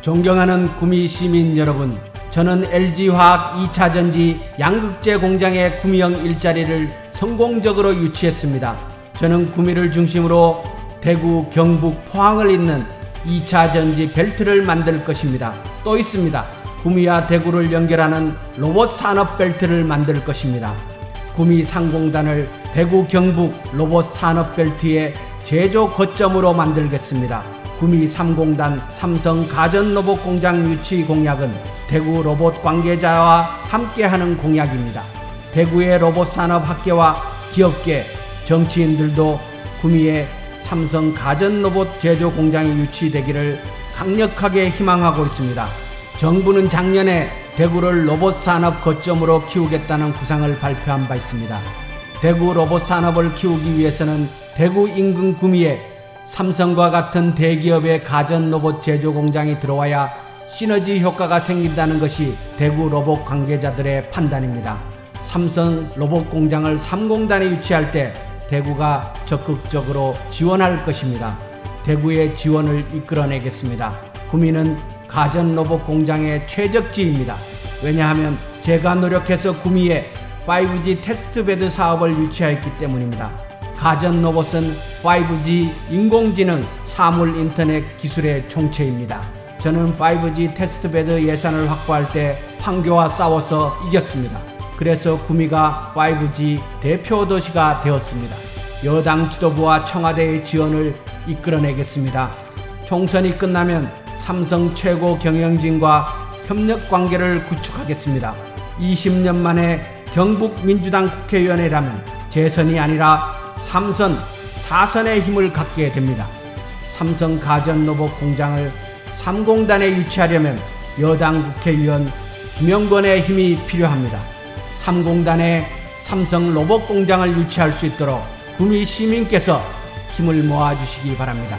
존경하는 구미 시민 여러분, 저는 LG화학 2차전지 양극재 공장의 구미형 일자리를 성공적으로 유치했습니다. 저는 구미를 중심으로 대구, 경북, 포항을 잇는 2차전지 벨트를 만들 것입니다. 또 있습니다. 구미와 대구를 연결하는 로봇 산업 벨트를 만들 것입니다. 구미 상공단을 대구 경북 로봇 산업 벨트의 제조 거점으로 만들겠습니다. 구미 3공단 삼성 가전 로봇 공장 유치 공약은 대구 로봇 관계자와 함께하는 공약입니다. 대구의 로봇 산업 학계와 기업계, 정치인들도 구미에 삼성 가전 로봇 제조 공장이 유치되기를 강력하게 희망하고 있습니다. 정부는 작년에 대구를 로봇 산업 거점으로 키우겠다는 구상을 발표한 바 있습니다. 대구 로봇 산업을 키우기 위해서는 대구 인근 구미에 삼성과 같은 대기업의 가전 로봇 제조 공장이 들어와야 시너지 효과가 생긴다는 것이 대구 로봇 관계자들의 판단입니다. 삼성 로봇 공장을 3공단에 유치할 때 대구가 적극적으로 지원할 것입니다. 대구의 지원을 이끌어내겠습니다. 구미는 가전 로봇 공장의 최적지입니다. 왜냐하면 제가 노력해서 구미에 5G 테스트베드 사업을 유치하였기 때문입니다. 가전 로봇은 5G 인공지능 사물 인터넷 기술의 총체입니다. 저는 5G 테스트베드 예산을 확보할 때 판교와 싸워서 이겼습니다. 그래서 구미가 5G 대표 도시가 되었습니다. 여당 지도부와 청와대의 지원을 이끌어내겠습니다. 총선이 끝나면 삼성 최고 경영진과 협력 관계를 구축하겠습니다. 20년 만에 경북 민주당 국회의원이라면 재선이 아니라 삼선, 사선의 힘을 갖게 됩니다. 삼성 가전 로봇 공장을 3공단에 유치하려면 여당 국회의원 김영건의 힘이 필요합니다. 3공단에 삼성 로봇 공장을 유치할 수 있도록 구미 시민께서 힘을 모아주시기 바랍니다.